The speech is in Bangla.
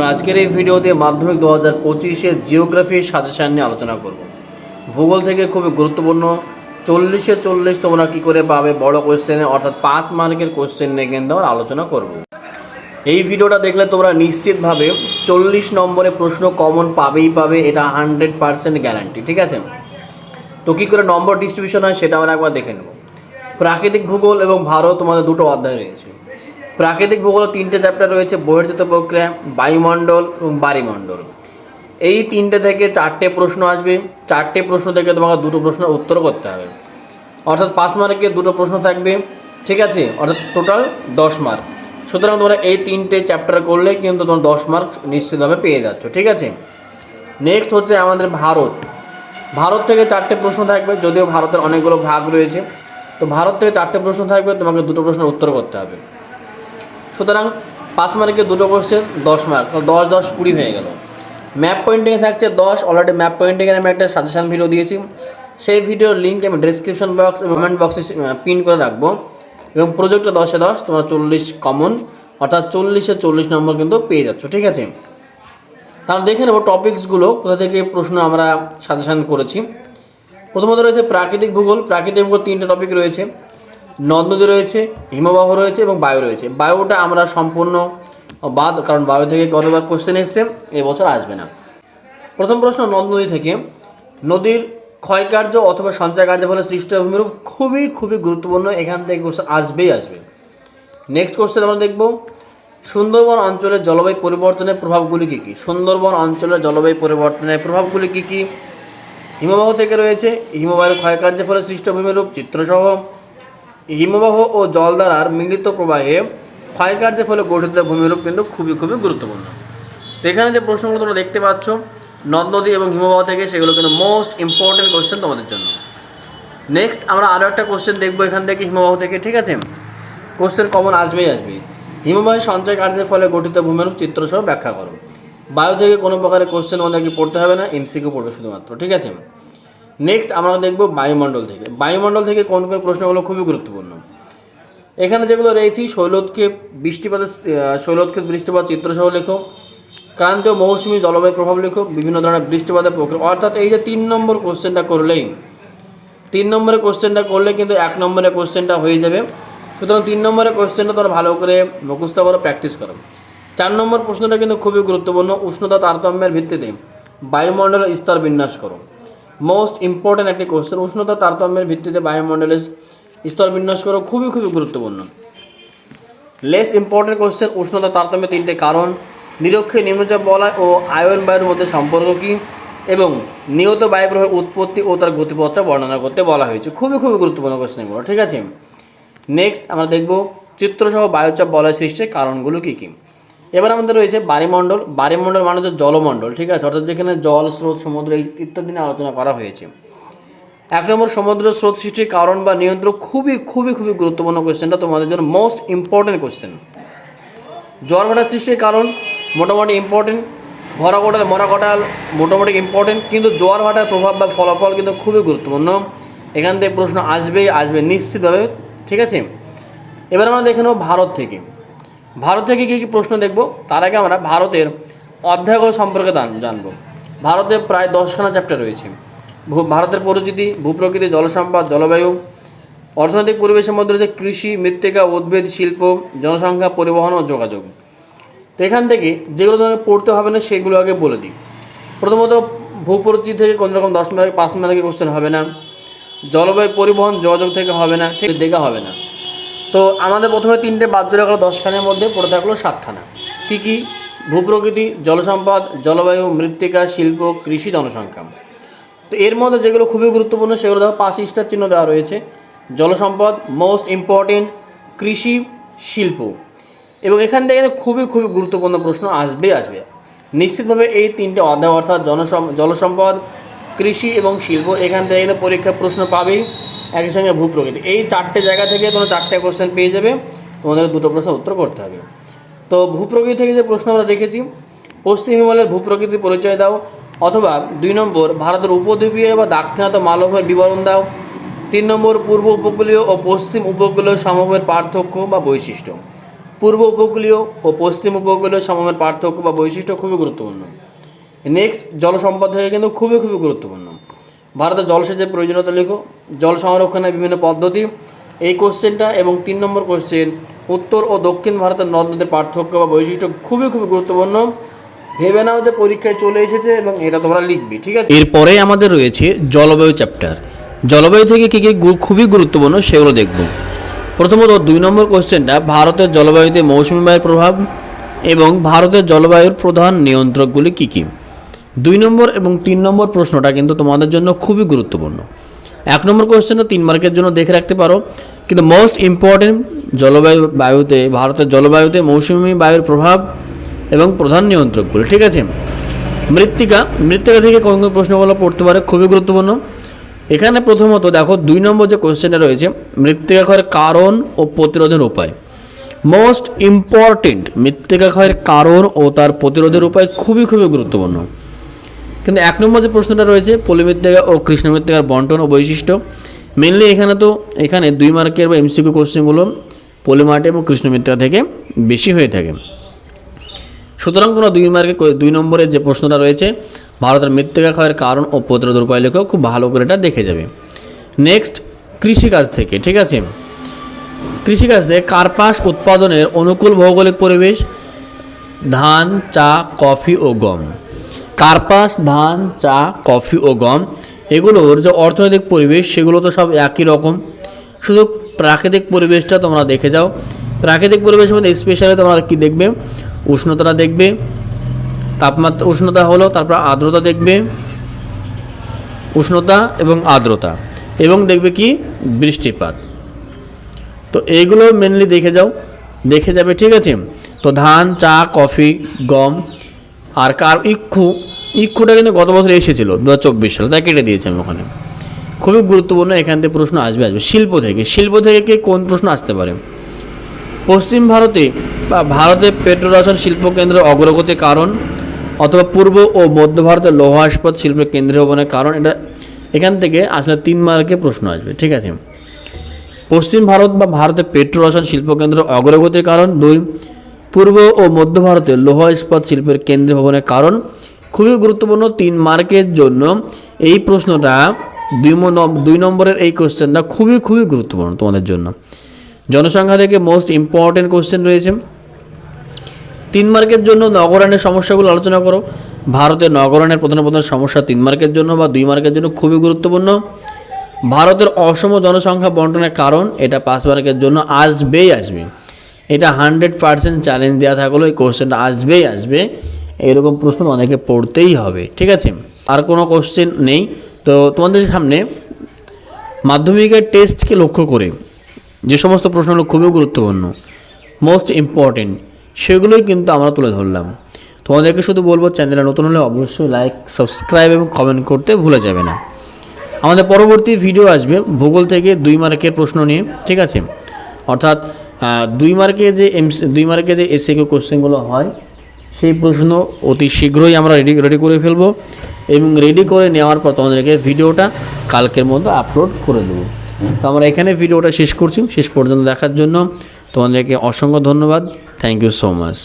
আমরা আজকের এই ভিডিওতে মাধ্যমিক দু হাজার পঁচিশের জিওগ্রাফি সাজেশান নিয়ে আলোচনা করব। ভূগোল থেকে খুবই গুরুত্বপূর্ণ। চল্লিশে চল্লিশ তোমরা কী করে পাবে বড় কোশ্চেনে অর্থাৎ পাঁচ মার্কের কোশ্চেন নিয়ে কিন্তু আমরা আলোচনা করব। এই ভিডিওটা দেখলে তোমরা নিশ্চিতভাবে চল্লিশ নম্বরে প্রশ্ন কমন পাবেই পাবে, এটা হান্ড্রেড পার্সেন্ট গ্যারান্টি ঠিক আছে? তো কী করে নম্বর ডিস্ট্রিবিউশন হয় সেটা আমরা একবার দেখে নেব। প্রাকৃতিক ভূগোল এবং ভারত তোমাদের দুটো অধ্যায় রয়েছে। প্রাকৃতিক ভূগোল তিনটে চ্যাপ্টার রয়েছে বহির্জাত প্রক্রিয়া, বায়ুমণ্ডল এবং বাড়িমণ্ডল এই তিনটে থেকে চারটে প্রশ্ন আসবে। চারটে প্রশ্ন থেকে তোমাকে দুটো প্রশ্নের উত্তর করতে হবে। অর্থাৎ পাঁচ মার্কে দুটো প্রশ্ন থাকবে, ঠিক আছে? অর্থাৎ টোটাল দশ মার্ক। সুতরাং তোমরা এই তিনটে চ্যাপ্টার করলে কিন্তু তোমার দশ মার্ক নিশ্চিতভাবে পেয়ে যাচ্ছ, ঠিক আছে? নেক্সট হচ্ছে আমাদের ভারত। ভারত থেকে চারটে প্রশ্ন থাকবে, যদিও ভারতের অনেকগুলো ভাগ রয়েছে। তো ভারত থেকে চারটে প্রশ্ন থাকবে, তোমাকে দুটো প্রশ্নের উত্তর করতে হবে। সুতরাং পাঁচ মার্কে দুটো কোশ্চেন দশ মার্ক দশ দশ, কুড়ি হয়ে গেল। ম্যাপ পয়েন্টিংয়ে থাকছে দশ অলরেডি ম্যাপ পয়েন্টিংয়ের আমি একটা সাজেশান ভিডিও দিয়েছি। সেই ভিডিওর লিঙ্ক আমি ডিসক্রিপশন বক্স এবং কমেন্ট বক্সে পিন করে রাখব। এবং প্রজেক্টটা দশে দশ, তোমরা চল্লিশ কমন অর্থাৎ চল্লিশে চল্লিশ নম্বর কিন্তু পেয়ে যাচ্ছ, ঠিক আছে? তাহলে দেখে নেব টপিকসগুলো কোথা থেকে প্রশ্ন আমরা সাজেশান করেছি। প্রথমত রয়েছে প্রাকৃতিক ভূগোল প্রাকৃতিক ভূগোল তিনটে টপিক রয়েছে। নদ নদী রয়েছে, হিমবাহ রয়েছে এবং বায়ু রয়েছে। বায়ুটা আমরা সম্পূর্ণ বাদ, কারণ বায়ু থেকে গতবার কোশ্চেন এসছে এবছর আসবে না। প্রথম প্রশ্ন, নদ নদী থেকে। নদীর ক্ষয়কার্য অথবা সঞ্চয় কার্য ফলে সৃষ্ট ভূমিরূপ খুবই খুবই গুরুত্বপূর্ণ। এখান থেকে কোশ্চেন আসবেই আসবে। নেক্সট কোশ্চেন আমরা দেখব, সুন্দরবন অঞ্চলের জলবায়ু পরিবর্তনের প্রভাবগুলি কী কী? সুন্দরবন অঞ্চলের জলবায়ু পরিবর্তনের প্রভাবগুলি কী কী? হিমবাহ থেকে রয়েছে, হিমবাহের ক্ষয়কার্যের ফলে সৃষ্ট ভূমিরূপ, চিত্রসহ। হিমবাহ ও জলধারার মিলিত প্রবাহে ক্ষয়কার্যের ফলে গঠিত ভূমিরূপ কিন্তু খুবই খুবই গুরুত্বপূর্ণ। এখানে যে প্রশ্নগুলো তোমরা দেখতে পাচ্ছ, নদ নদী এবং হিমবাহ থেকে, সেগুলো কিন্তু মোস্ট ইম্পর্টেন্ট কোশ্চেন তোমাদের জন্য। নেক্সট আমরা আরও একটা কোশ্চেন দেখব এখান থেকে হিমবাহ থেকে, ঠিক আছে? কোশ্চেন কমন আসবেই আসবে হিমবাহের সঞ্চয় কার্যের ফলে গঠিত ভূমিরূপ চিত্রসহ ব্যাখ্যা করো। বায়ু থেকে কোনো প্রকারের কোশ্চেন আমাদেরকে পড়তে হবে না এমসিকিউ পড়বে শুধুমাত্র, ঠিক আছে? নেক্সট আমরা দেখব বায়ুমণ্ডল থেকে। বায়ুমণ্ডল থেকে কোন কোন প্রশ্নগুলো খুবই গুরুত্বপূর্ণ। এখানে যেগুলো রয়েছে শৈলোৎক্ষেপ বৃষ্টিপাতের শৈলোৎক্ষেপ বৃষ্টিপাত চিত্রসহ লেখো। ক্রান্তীয় মৌসুমি জলবায়ু প্রভাব লেখো, বিভিন্ন ধরনের বৃষ্টিপাতের প্রক্রিয়া। অর্থাৎ এই যে তিন নম্বর কোশ্চেনটা করলেই, তিন নম্বরের কোশ্চেনটা করলে কিন্তু এক নম্বরের কোশ্চেনটা হয়ে যাবে। সুতরাং তিন নম্বরের কোশ্চেনটা তোমরা ভালো করে মুখস্থ করো প্র্যাকটিস করো। চার নম্বর প্রশ্নটা কিন্তু খুবই গুরুত্বপূর্ণ, উষ্ণতা তারতম্যের ভিত্তিতে বায়ুমণ্ডলের স্তর বিন্যাস করো। মোস্ট ইম্পর্ট্যান্ট একটি কোশ্চেন উষ্ণতা তারতম্যের ভিত্তিতে বায়ুমণ্ডলের স্তর বিন্যাস করা খুবই খুবই গুরুত্বপূর্ণ। লেস ইম্পর্টেন্ট কোশ্চেন উষ্ণতা তারতম্যের তিনটে কারণ, নিরক্ষে নিম্নচাপ বলয় ও আয়ন বায়ুর মধ্যে সম্পর্ক কী এবং নিয়ত বায়ু প্রবাহের উৎপত্তি ও তার গতিপথটা বর্ণনা করতে বলা হয়েছে। খুবই খুবই গুরুত্বপূর্ণ কোশ্চেন এগুলো, ঠিক আছে? নেক্সট আমরা দেখব চিত্রসহ বায়ুচাপ বলয় সৃষ্টির কারণগুলো কী কী। এবার আমাদের রয়েছে বাড়িমণ্ডল বাড়িমণ্ডল মানে হচ্ছে জলমণ্ডল, ঠিক আছে? অর্থাৎ যেখানে জল, স্রোত, সমুদ্র ইত্যাদি নিয়ে আলোচনা করা হয়েছে। এক নম্বর সমুদ্র স্রোত সৃষ্টির কারণ বা নিয়ন্ত্রক খুবই খুবই খুবই গুরুত্বপূর্ণ কোশ্চেনটা তোমাদের জন্য মোস্ট ইম্পর্টেন্ট কোশ্চেন জল ভাটা সৃষ্টির কারণ মোটামুটি ইম্পর্টেন্ট ভরা কোটাল, মরা কোটাল মোটামুটি ইম্পর্টেন্ট কিন্তু জোয়ার ভাটার প্রভাব বা ফলাফল কিন্তু খুবই গুরুত্বপূর্ণ। এখান থেকে প্রশ্ন আসবেই, আসবে নিশ্চিতভাবে, ঠিক আছে? এবার আমরা দেখে নেব ভারত থেকে। ভারত থেকে কী কী প্রশ্ন দেখব? তার আগে আমরা ভারতের অধ্যায়গুলো সম্পর্কে জান- জানব। ভারতে প্রায় দশখানা চ্যাপ্টার রয়েছে। ভূ- ভারতের পরিচিতি ভূপ্রকৃতি, জলসম্পদ, জলবায়ু, অর্থনৈতিক পরিবেশের মধ্যে রয়েছে কৃষি, মৃত্তিকা, উদ্ভিদ, শিল্প, জনসংখ্যা, পরিবহন ও যোগাযোগ। তো এখান থেকে যেগুলো তোমাকে পড়তে হবে না, সেগুলো আগে বলে দিই। প্রথমত ভূপরিচিতি থেকে কোনো রকম দশ মার্ক পাঁচ মার্কের কোশ্চেন হবে না। জলবায়ু, পরিবহন, যোগাযোগ থেকে হবে না, ঠিক দেখা হবে না। তো আমাদের প্রথমে তিনটে বাদ চলে গেলো, দশখানের মধ্যে, পড়ে থাকল সাতখানা। কী কী? ভূপ্রকৃতি, জলসম্পদ, জলবায়ু, মৃত্তিকা, শিল্প, কৃষি, জনসংখ্যা। তো এর মধ্যে যেগুলো খুবই গুরুত্বপূর্ণ, সেগুলো দেখো পাঁচ স্টার চিহ্ন দেওয়া রয়েছে। জলসম্পদ, মোস্ট ইম্পর্টেন্ট, কৃষি, শিল্প। এবং এখান থেকে খুবই খুবই গুরুত্বপূর্ণ প্রশ্ন আসবে আসবে। নিশ্চিতভাবে এই তিনটে অধ্যায়, অর্থাৎ জনসম, জলসম্পদ, কৃষি এবং শিল্প, এখান থেকে পরীক্ষা প্রশ্ন পাবেই। একই সঙ্গে ভূপ্রকৃতি এই চারটে জায়গা থেকে তোমরা চারটে কোশ্চেন পেয়ে যাবে। তোমাদেরকে দুটো প্রশ্ন উত্তর করতে হবে। তো ভূপ্রকৃতি থেকে যে প্রশ্ন আমরা রেখেছি পশ্চিম হিমালয়ের ভূপ্রকৃতির পরিচয় দাও, অথবা দুই নম্বর ভারতের উপদ্বীপীয় বা দাক্ষিণাত্য মালভূমির বিবরণ দাও, তিন নম্বর পূর্ব উপকূলীয় ও পশ্চিম উপকূলীয় সমভূমির পার্থক্য বা বৈশিষ্ট্য। পূর্ব উপকূলীয় ও পশ্চিম উপকূলীয় সময়ের পার্থক্য বা বৈশিষ্ট্য খুবই গুরুত্বপূর্ণ। নেক্সট জল সম্পদ থেকে কিন্তু খুবই খুবই গুরুত্বপূর্ণ। ভারতে জলসেচের প্রয়োজনীয়তা লেখো। জল সংরক্ষণের বিভিন্ন পদ্ধতি। এই কোশ্চেনটা এবং তিন নম্বর কোশ্চেন উত্তর ও দক্ষিণ ভারতের নদ নদীর পার্থক্য বা বৈশিষ্ট্য খুবই খুবই গুরুত্বপূর্ণ। ভেবে নাও যে পরীক্ষায় চলে এসেছে এবং এটা তোমরা লিখবি, ঠিক আছে? এরপরে আমাদের রয়েছে জলবায়ু চ্যাপ্টার জলবায়ু থেকে কী কী খুবই গুরুত্বপূর্ণ সেগুলো দেখব। প্রথমত দুই নম্বর কোশ্চেনটা ভারতের জলবায়ুতে মৌসুমি বায়ুর প্রভাব এবং ভারতের জলবায়ুর প্রধান নিয়ন্ত্রকগুলি কী কী? দুই নম্বর এবং তিন নম্বর প্রশ্নটা কিন্তু তোমাদের জন্য খুবই গুরুত্বপূর্ণ। এক নম্বর কোশ্চেনটা তিন মার্কের জন্য দেখে রাখতে পারো, কিন্তু মোস্ট ইম্পর্টেন্ট জলবায়ু, বায়ুতে, ভারতের জলবায়ুতে মৌসুমী বায়ুর প্রভাব এবং প্রধান নিয়ন্ত্রকগুলো, ঠিক আছে? মৃত্তিকা মৃত্তিকা থেকে কোন কোন প্রশ্নগুলো পড়তে পারে খুবই গুরুত্বপূর্ণ। এখানে প্রথমত দেখো, দুই নম্বর যে কোশ্চেনটা রয়েছে, মৃত্তিকা ক্ষয়ের কারণ ও প্রতিরোধের উপায়। মোস্ট ইম্পর্টেন্ট মৃত্তিকা ক্ষয়ের কারণ ও তার প্রতিরোধের উপায় খুবই খুবই গুরুত্বপূর্ণ। কিন্তু এক নম্বর যে প্রশ্নটা রয়েছে পলিমৃত্তিকা ও কৃষ্ণ মৃত্তিকার বন্টন ও বৈশিষ্ট্য। মেনলি এখানে তো, এখানে দুই মার্কের বা এমসিকিউ কোশ্চেনগুলো পলিমার্ট এবং কৃষ্ণ মৃত্তিকা থেকে বেশি হয়ে থাকে। সুতরাং কোনো দুই মার্কে দুই নম্বরের যে প্রশ্নটা রয়েছে, ভারতের মৃত্তিকা ক্ষয়ের কারণ ও প্রতিরোধের উপায় লেখো খুব ভালো করে এটা দেখে যাবে। নেক্সট কৃষিকাজ থেকে, ঠিক আছে? কৃষিকাজ থেকে কার্পাস উৎপাদনের অনুকূল ভৌগোলিক পরিবেশ, ধান, চা, কফি ও গম। কার্পাস, ধান, চা, কফি ও গম, এগুলোর যে অর্থনৈতিক পরিবেশ, সেগুলো তো সব একই রকম। শুধু প্রাকৃতিক পরিবেশটা তোমরা দেখে যাও। প্রাকৃতিক পরিবেশের মধ্যে স্পেশালি তোমরা কী দেখবে? উষ্ণতাটা দেখবে, তাপমাত্রা, উষ্ণতা হলো, তারপর আর্দ্রতা দেখবে, উষ্ণতা এবং আর্দ্রতা, এবং দেখবে কি? বৃষ্টিপাত। তো এইগুলো মেনলি দেখে যাও। দেখে যাবে, ঠিক আছে? তো ধান, চা, কফি, গম, আর কার ইক্ষু ইক্ষুটা কিন্তু গত বছর এসেছিল দু হাজার চব্বিশ সালে, তাই কেটে দিয়েছে আমি ওখানে। খুবই গুরুত্বপূর্ণ, এখান থেকে প্রশ্ন আসবে আসবে। শিল্প থেকে শিল্প থেকে কে কোন প্রশ্ন আসতে পারে? পশ্চিম ভারতে বা ভারতের পেট্রোরাসায়ন শিল্প কেন্দ্রের অগ্রগতির কারণ অথবা পূর্ব ও মধ্য ভারতের লৌহ ইস্পাত শিল্পের কেন্দ্রীয় ভবনের কারণ, এটা এখান থেকে আসলে তিন মার্কে প্রশ্ন আসবে, ঠিক আছে? পশ্চিম ভারত বা ভারতের পেট্রোরসায়ন শিল্পকেন্দ্র অগ্রগতির কারণ, দুই, পূর্ব ও মধ্য ভারতের লৌহ ইস্পাত শিল্পের কেন্দ্রীয় ভবনের কারণ খুবই গুরুত্বপূর্ণ তিন মার্কের জন্য এই প্রশ্নটা দুই দুই নম্বরের এই কোশ্চেনটা খুবই খুবই গুরুত্বপূর্ণ তোমাদের জন্য। জনসংখ্যা থেকে মোস্ট ইম্পর্টেন্ট কোশ্চেন রয়েছে। তিন মার্কের জন্য নগরায়নের সমস্যাগুলো আলোচনা করো। ভারতের নগরায়নের প্রধান প্রধান সমস্যা তিন মার্কের জন্য বা দুই মার্কের জন্য খুবই গুরুত্বপূর্ণ। ভারতের অসম জনসংখ্যা বন্টনের কারণ এটা পাঁচ মার্কের জন্য আসবেই আসবে। এটা হান্ড্রেড পার্সেন্ট চ্যালেঞ্জ দেওয়া থাকলেও এই কোশ্চেনটা আসবেই আসবে। এরকম প্রশ্ন অনেকে পড়তেই হবে, ঠিক আছে? আর কোনো কোশ্চেন নেই। তো তোমাদের সামনে মাধ্যমিকের টেস্টকে লক্ষ্য করে যে সমস্ত প্রশ্নগুলো খুবই গুরুত্বপূর্ণ মোস্ট ইম্পর্টেন্ট সেগুলোই কিন্তু আমরা তুলে ধরলাম। তোমাদেরকে শুধু বলব চ্যানেলে নতুন হলে অবশ্যই লাইক সাবস্ক্রাইব এবং কমেন্ট করতে ভুলে যাবে না। আমাদের পরবর্তী ভিডিও আসবে ভূগোল থেকে দুই মার্কের প্রশ্ন নিয়ে, ঠিক আছে? অর্থাৎ দুই মার্কে যে এম দুই মার্কে যে এসে কিউ কোশ্চেনগুলো হয় সেই প্রশ্ন অতি শীঘ্রই আমরা রেডি রেডি করে ফেলব এবং রেডি করে নেওয়ার পর তোমাদেরকে ভিডিওটা কালকের মধ্যে আপলোড করে দেবো। তো আমরা এখানে ভিডিওটা শেষ করছি। শেষ পর্যন্ত দেখার জন্য তোমাদেরকে অসংখ্য ধন্যবাদ। Thank you so much